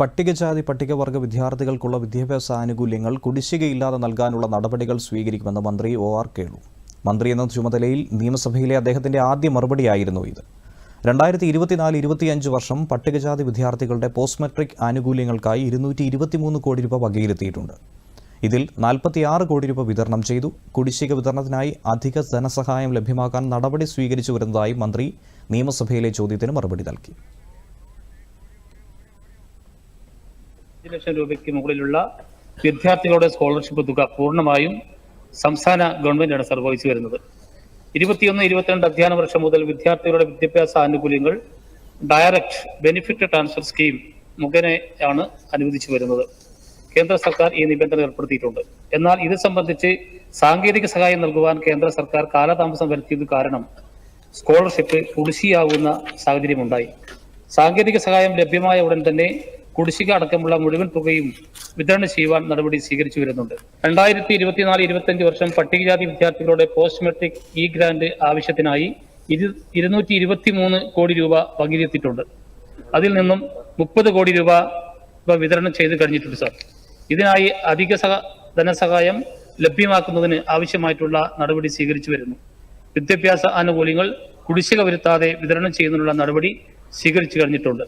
പട്ടികജാതി പട്ടികവർഗ വിദ്യാർത്ഥികൾക്കുള്ള വിദ്യാഭ്യാസ ആനുകൂല്യങ്ങൾ കുടിശ്ശികയില്ലാതെ നൽകാനുള്ള നടപടികൾ സ്വീകരിക്കുമെന്ന് മന്ത്രി ഒ ആർ കേളു. മന്ത്രി എന്ന ചുമതലയിൽ നിയമസഭയിലെ അദ്ദേഹത്തിന്റെ ആദ്യ മറുപടിയായിരുന്നു ഇത്. രണ്ടായിരത്തി ഇരുപത്തിനാല് ഇരുപത്തിയഞ്ച് വർഷം പട്ടികജാതി വിദ്യാർത്ഥികളുടെ പോസ്റ്റ് മെട്രിക് ആനുകൂല്യങ്ങൾക്കായി ഇരുന്നൂറ്റി ഇരുപത്തിമൂന്ന് കോടി രൂപ വകയിരുത്തിയിട്ടുണ്ട്. ഇതിൽ നാൽപ്പത്തിയാറ് കോടി രൂപ വിതരണം ചെയ്തു. കുടിശ്ശിക വിതരണത്തിനായി അധിക ധനസഹായം ലഭ്യമാക്കാൻ നടപടി സ്വീകരിച്ചു വരുന്നതായി മന്ത്രി നിയമസഭയിലെ ചോദ്യത്തിന് മറുപടി നൽകി. ലക്ഷം രൂപയ്ക്ക് മുകളിലുള്ള വിദ്യാർത്ഥികളുടെ സ്കോളർഷിപ്പ് തുക പൂർണമായും സംസ്ഥാന ഗവൺമെന്റാണ് സർവഹിച്ചു വരുന്നത്. ഇരുപത്തിയൊന്ന് ഇരുപത്തിരണ്ട് അധ്യയന വർഷം മുതൽ വിദ്യാർത്ഥികളുടെ വിദ്യാഭ്യാസ ആനുകൂല്യങ്ങൾ ഡയറക്റ്റ് ബെനിഫിറ്റ് ട്രാൻസ്ഫർ സ്കീം മുഖേനയാണ് അനുവദിച്ചു വരുന്നത്. കേന്ദ്ര സർക്കാർ ഈ നിബന്ധന ഏർപ്പെടുത്തിയിട്ടുണ്ട്. എന്നാൽ ഇത് സംബന്ധിച്ച് സാങ്കേതിക സഹായം നൽകുവാൻ കേന്ദ്ര സർക്കാർ കാലതാമസം വരുത്തിയത് കാരണം സ്കോളർഷിപ്പ് കുടിശ്ശിയാവുന്ന സാഹചര്യമുണ്ടായി. സാങ്കേതിക സഹായം ലഭ്യമായ ഉടൻ തന്നെ കുടിശ്ശിക അടക്കമുള്ള മുഴുവൻ തുകയും വിതരണം ചെയ്യുവാൻ നടപടി സ്വീകരിച്ചു വരുന്നുണ്ട്. രണ്ടായിരത്തി ഇരുപത്തിനാല് ഇരുപത്തിയഞ്ച് വർഷം പട്ടികജാതി വിദ്യാർത്ഥികളുടെ പോസ്റ്റ് മെട്രിക് ഇ ഗ്രാന്റ് ആവശ്യത്തിനായി ഇരു ഇരുന്നൂറ്റി ഇരുപത്തി മൂന്ന് കോടി രൂപ പങ്കിലെത്തിയിട്ടുണ്ട് അതിൽ നിന്നും മുപ്പത് കോടി രൂപ വിതരണം ചെയ്തു കഴിഞ്ഞിട്ടുണ്ട് സാർ. ഇതിനായി അധിക സഹ ധനസഹായം ലഭ്യമാക്കുന്നതിന് ആവശ്യമായിട്ടുള്ള നടപടി സ്വീകരിച്ചു വരുന്നു. വിദ്യാഭ്യാസ ആനുകൂല്യങ്ങൾ കുടിശ്ശിക വരുത്താതെ വിതരണം ചെയ്യുന്നതിനുള്ള നടപടി സ്വീകരിച്ചു കഴിഞ്ഞിട്ടുണ്ട്.